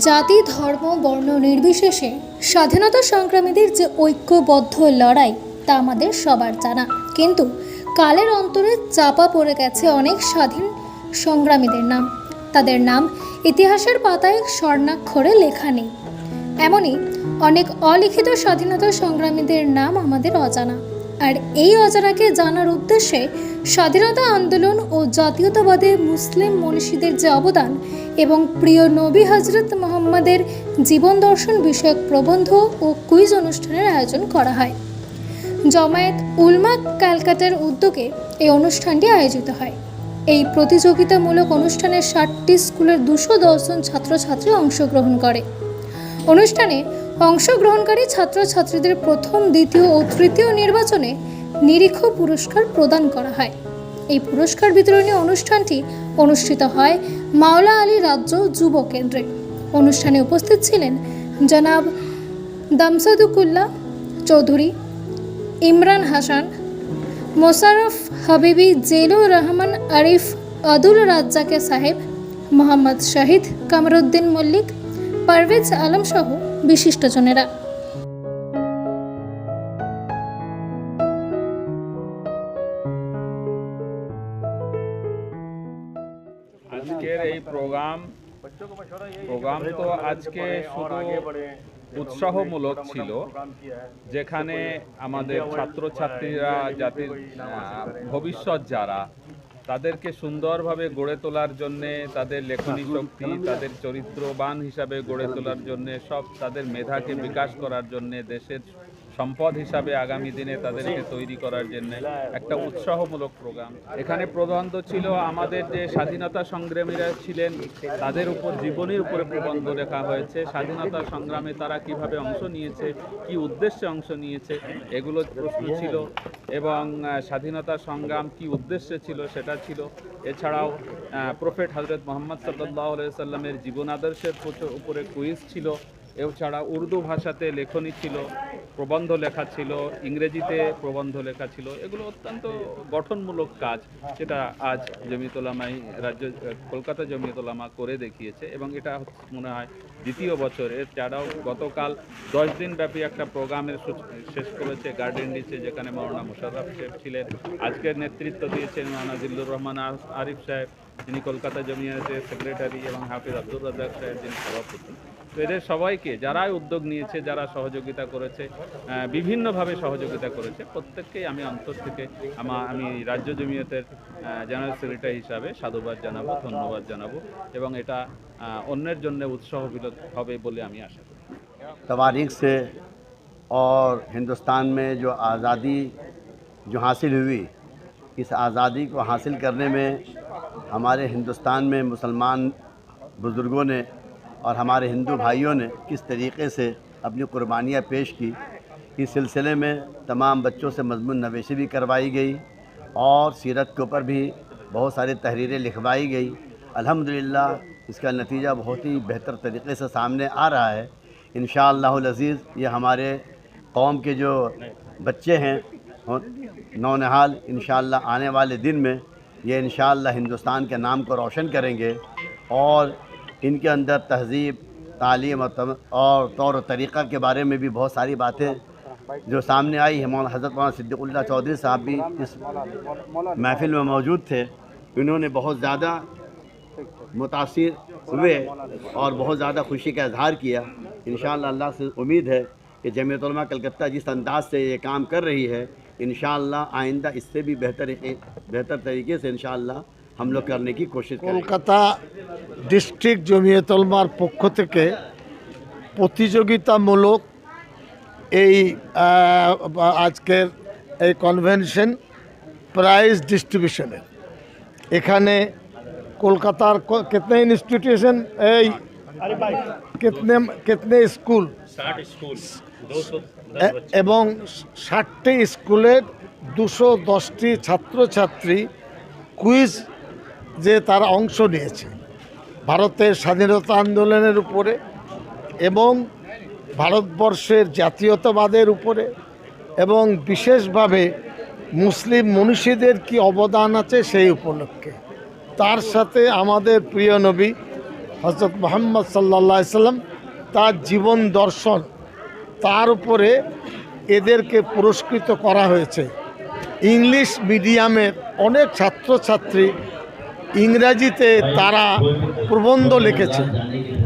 জাতি, ধর্ম, বর্ণ নির্বিশেষে স্বাধীনতা সংগ্রামীদের যে ঐক্যবদ্ধ লড়াই, তা আমাদের সবার জানা। কিন্তু কালের অন্তরে চাপা পড়ে গেছে অনেক স্বাধীন সংগ্রামীদের নাম। তাদের নাম ইতিহাসের পাতায় স্বর্ণাক্ষরে লেখা নেই। এমনই অনেক অলিখিত স্বাধীনতা সংগ্রামীদের নাম আমাদের অজানা। আর এই অজানাকে জানার উদ্দেশ্যে স্বাধীনতা আন্দোলন ও জাতীয়তাবাদে মুসলিম মনীষীদের যে অবদান এবং প্রিয় নবী হজরত মোহাম্মদের জীবন দর্শন বিষয়ক প্রবন্ধ ও কুইজ অনুষ্ঠানের আয়োজন করা হয়। জমায়েত উলমা ক্যালকাটার উদ্যোগে এই অনুষ্ঠানটি আয়োজিত হয়। এই প্রতিযোগিতামূলক অনুষ্ঠানে ষাটটি স্কুলের দুশো দশজন ছাত্রছাত্রী অংশগ্রহণ করে। অনুষ্ঠানে অংশগ্রহণকারী ছাত্রছাত্রীদের প্রথম, দ্বিতীয় ও তৃতীয় নির্বাচনে নিরীক্ষ পুরস্কার প্রদান করা হয়। এই পুরস্কার বিতরণী অনুষ্ঠানটি অনুষ্ঠিত হয় মাওলা আলী রাজ্য যুব কেন্দ্রে। অনুষ্ঠানে উপস্থিত ছিলেন জনাব দামসাদুকুল্লাহ চৌধুরী, ইমরান হাসান মোশারফ হাবিবি জেলুর রহমান, আরিফ আদুল রাজ্জাকে সাহেব, মোহাম্মদ শাহিদ কামরুদ্দিন মল্লিক পারভেজ আলম সহ বিশিষ্টজনেরা আজকের এই প্রোগ্রাম প্রোগ্রাম তো আজকে শুধু উৎসাহমূলক ছিল, যেখানে আমাদের ছাত্রছাত্রীরা, জাতির ভবিষ্যৎ যারা তাদেরকে সুন্দরভাবে গড়ে তোলার জন্যে, তাদের লেখনী শক্তি, তাদের চরিত্রবান হিসাবে গড়ে তোলার জন্যে, সব তাদের মেধাকে বিকাশ করার জন্যে দেশের সম্পদ হিসাবে আগামী দিনে তাদেরকে তৈরি করার জন্য একটা উৎসাহমূলক প্রোগ্রাম। এখানে প্রবন্ধ ছিল আমাদের যে স্বাধীনতা সংগ্রামীরা ছিলেন, তাদের উপর জীবনের উপরে প্রবন্ধ লেখা হয়েছে। স্বাধীনতা সংগ্রামে তারা কীভাবে অংশ নিয়েছে, কি উদ্দেশ্যে অংশ নিয়েছে, এগুলো প্রশ্ন ছিল এবং স্বাধীনতা সংগ্রাম কি উদ্দেশ্যে ছিল সেটা ছিল। এছাড়াও প্রফেট হজরত মোহাম্মদ সাল্লাহ সাল্লামের জীবন আদর্শের উপরে কুইজ ছিল। এছাড়া উর্দু ভাষাতে লেখনী ছিল। প্রবন্ধ লেখা ছিল, ইংরেজিতে প্রবন্ধ লেখা ছিল, এগুলো অত্যন্ত গঠনমূলক কাজ যেটা আজ জমিয়তুলামাই রাজ্য, কলকাতা জমিয়তুলামা করে দেখিয়েছে এবং এটা মনে হয় দ্বিতীয় বছর ছাড়াও গতকাল দশ দিন ব্যাপী একটা প্রোগ্রামের শেষ করেছে গার্ডেন ডিচে যেখানে মৌলানা মুশাররফ সাহেব ছিলেন, আজকের নেতৃত্ব দিয়েছেন মৌলানা জিল্লুর রহমান আরিফ সাহেব। যিনি কলকাতা জমিয়তের সেক্রেটারি এবং হাফিজ আব্দুর রাজাক সাহেব যিনি সভাপতি তো এদের সবাইকে যারাই উদ্যোগ নিয়েছে যারা সহযোগিতা করেছে আহ, বিভিন্নভাবে সহযোগিতা করেছে প্রত্যেককেই আমি অন্তর থেকে আমা আমি রাজ্য জমিয়তের জেনারেল সেক্রেটারি হিসাবে সাধুবাদ জানাবো ধন্যবাদ জানাবো এবং এটা আহ, অন্যের জন্য উৎসাহ বিলো- হবে বলে আমি আশা করি तवारीख से और हिंदुस्तान में जो आज़ादी जो हासिल हुई इस आज़ादी को हासिल करने में ہمارے ہندوستان میں مسلمان بزرگوں نے اور ہمارے ہندو بھائیوں نے کس طریقے سے اپنی قربانیاں پیش کی، اس سلسلے میں تمام بچوں سے مضمون نویشی بھی کروائی گئی اور سیرت کے اوپر بھی بہت ساری تحریریں لکھوائی گئی۔ الحمدللہ، اس کا نتیجہ بہت ہی بہتر طریقے سے سامنے آ رہا ہے۔ انشاءاللہ العزیز، یہ ہمارے قوم کے جو بچے ہیں نونحال انشاءاللہ آنے والے دن میں یہ انشاءاللہ ہندوستان کے نام کو روشن کریں گے اور ان کے اندر تہذیب، تعلیم اور طور و طریقہ کے بارے میں بھی بہت ساری باتیں جو سامنے آئی ہے مولانا حضرت مولانا صدیق اللہ چودھری صاحب بھی اس محفل میں موجود تھے۔ انہوں نے بہت زیادہ متاثر ہوئے اور بہت زیادہ خوشی کا اظہار کیا۔ انشاءاللہ اللہ سے امید ہے کہ جمعیت علماء کلکتہ جس انداز سے یہ کام کر رہی ہے इन आइंदा इससे भी बेहतर बेहतर तरीके से इन हम लोग करने की कोशिश करेंगे কলকাতা ডিস্ট্রিক্ট জমিয়তলমার পক্ষ থেকে প্রতিযোগিতামূলক এই আহ, বা- আজকের এই কনভেনশন প্রাইজ ডিস্ট্রিবিউশনের এখানে কলকাতার ক- কিতনে ইনস্টিটিউশন এই কিতনে কিতনে স্কুল? এবং ষাটটি স্কুলের দুশো দশটি ছাত্রছাত্রী কুইজ যে তারা অংশ নিয়েছে। ভারতের স্বাধীনতা আন্দোলনের উপরে এবং ভারতবর্ষের জাতীয়তাবাদের উপরে এবং বিশেষভাবে মুসলিম মনীষীদের কি অবদান আছে সেই উপলক্ষে। তার সাথে আমাদের প্রিয় নবী হজরত মোহাম্মদ সাল্লা সাল্লাম তার জীবন দর্শন, তার উপরে এদেরকে পুরস্কৃত করা হয়েছে। ইংলিশ মিডিয়ামের অনেক ছাত্রছাত্রী ইংরাজিতে তারা প্রবন্ধ লিখেছে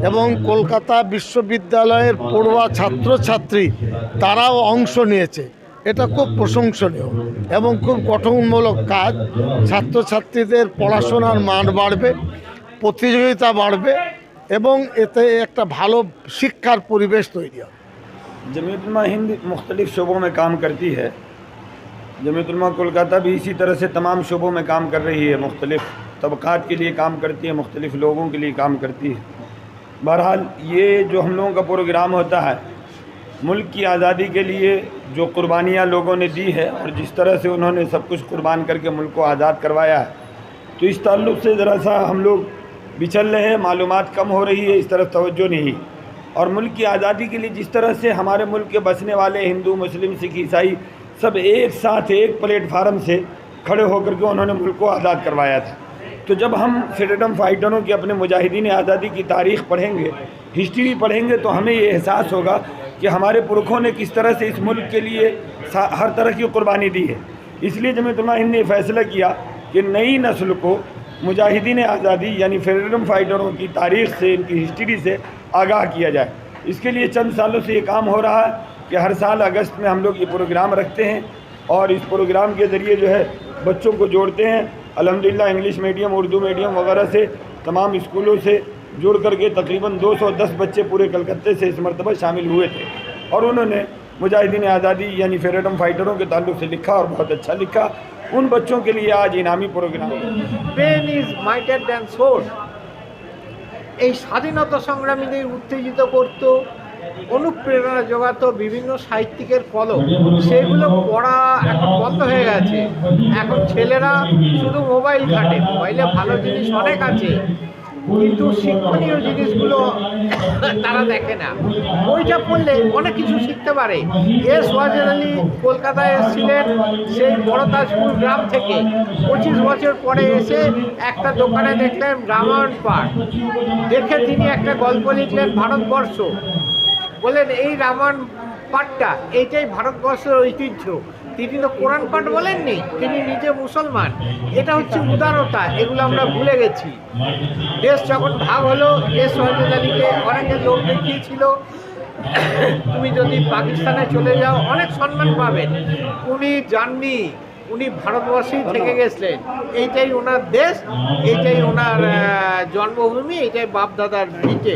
এবং কলকাতা বিশ্ববিদ্যালয়ের পড়ুয়া ছাত্রছাত্রী তারাও অংশ নিয়েছে। এটা খুব প্রশংসনীয় এবং খুব গঠনমূলক কাজ। ছাত্রছাত্রীদের পড়াশোনার মান বাড়বে। প্রতিযোগিতা বাড়বে এবং এতে একটা ভালো শিক্ষার পরিবেশ তৈরি হবে। جمعیت علماء ہند مختلف شعبوں میں کام کرتی ہے جمعیت علماء کولکاتہ بھی اسی طرح سے تمام شعبوں میں کام کر رہی ہے، مختلف طبقات کے لیے کام کرتی ہے مختلف لوگوں کے لیے کام کرتی ہے بہرحال یہ جو ہم لوگوں کا پروگرام ہوتا ہے، ملک کی آزادی کے لیے جو قربانیاں لوگوں نے دی ہے اور جس طرح سے انہوں نے سب کچھ قربان کر کے ملک کو آزاد کروایا ہے۔ تو اس تعلق سے ذرا سا ہم لوگ بچھل رہے ہیں، معلومات کم ہو رہی ہے، اس طرف توجہ نہیں۔ اور ملک کی آزادی کے لیے جس طرح سے ہمارے ملک کے بسنے والے ہندو، مسلم، سکھ، عیسائی سب ایک ساتھ ایک پلیٹ فارم سے کھڑے ہو کر کے انہوں نے ملک کو آزاد کروایا تھا۔ تو جب ہم فریڈم فائٹروں کے اپنے مجاہدین آزادی کی تاریخ پڑھیں گے، ہسٹری پڑھیں گے، تو ہمیں یہ احساس ہوگا کہ ہمارے پرکھوں نے کس طرح سے اس ملک کے لیے ہر طرح کی قربانی دی ہے۔ اس لیے جمعیت اللہ ہند نے فیصلہ کیا کہ نئی نسل کو مجاہدین آزادی یعنی فریڈم فائٹروں کی تاریخ سے، ان کی ہسٹری سے آگاہ کیا جائے۔ اس کے لیے چند سالوں سے یہ کام ہو رہا ہے کہ ہر سال اگست میں ہم لوگ یہ پروگرام رکھتے ہیں اور اس پروگرام کے ذریعے جو ہے بچوں کو جوڑتے ہیں۔ الحمدللہ انگلش میڈیم، اردو میڈیم وغیرہ سے، تمام اسکولوں سے جڑ کر کے تقریباً دو سو دس بچے پورے کلکتے سے اس مرتبہ شامل ہوئے تھے۔ اور انہوں نے मुजाहिदीन आज़ादी यानी फ्रीडम फाइटरों के ताल्लुक से लिखा और बहुत अच्छा लिखा उन बच्चों के लिए आज इनामी program pen is mightier than sword এই স্বাধীনতা সংগ্রামীদের উত্তেজিত করত অনুপ্রেরণা যোগাতো বিভিন্ন সাহিত্যিকের কলম সেগুলো পড়া এখন বন্ধ হয়ে গেছে এখন ছেলেরা শুধু মোবাইল ঘাটে মোবাইলে ভালো জিনিস অনেক আছে কিন্তু শিক্ষণীয় জিনিসগুলো তারা দেখে না। বইটা পড়লে অনেক কিছু শিখতে পারে। এস ওয়াজের আলী কলকাতায় এসেছিলেন সেই বড়তাজপুর গ্রাম থেকে পঁচিশ বছর পরে এসে একটা দোকানে দেখলেন রামায়ণ পাঠ। দেখে তিনি একটা গল্প লিখলেন ভারতবর্ষ। বললেন এই রামায়ণ পাঠটা এইটাই ভারতবর্ষের ঐতিহ্য। তিনি তো কোরআন পাঠ বলেননি, তিনি নিজে মুসলমান। এটা হচ্ছে উদারতা, এগুলো আমরা ভুলে গেছি। দেশ যখন ভাগ হলো, দেশ সহজে আলীকে অনেকে লোক দেখিয়েছিল। তুমি যদি পাকিস্তানে চলে যাও, অনেক সম্মান পাবেন। উনি যাননি, উনি ভারতবর্ষেই থেকে গেছিলেন। এইটাই ওনার দেশ, এইটাই ওনার জন্মভূমি, এইটাই বাপদাদার ভিটে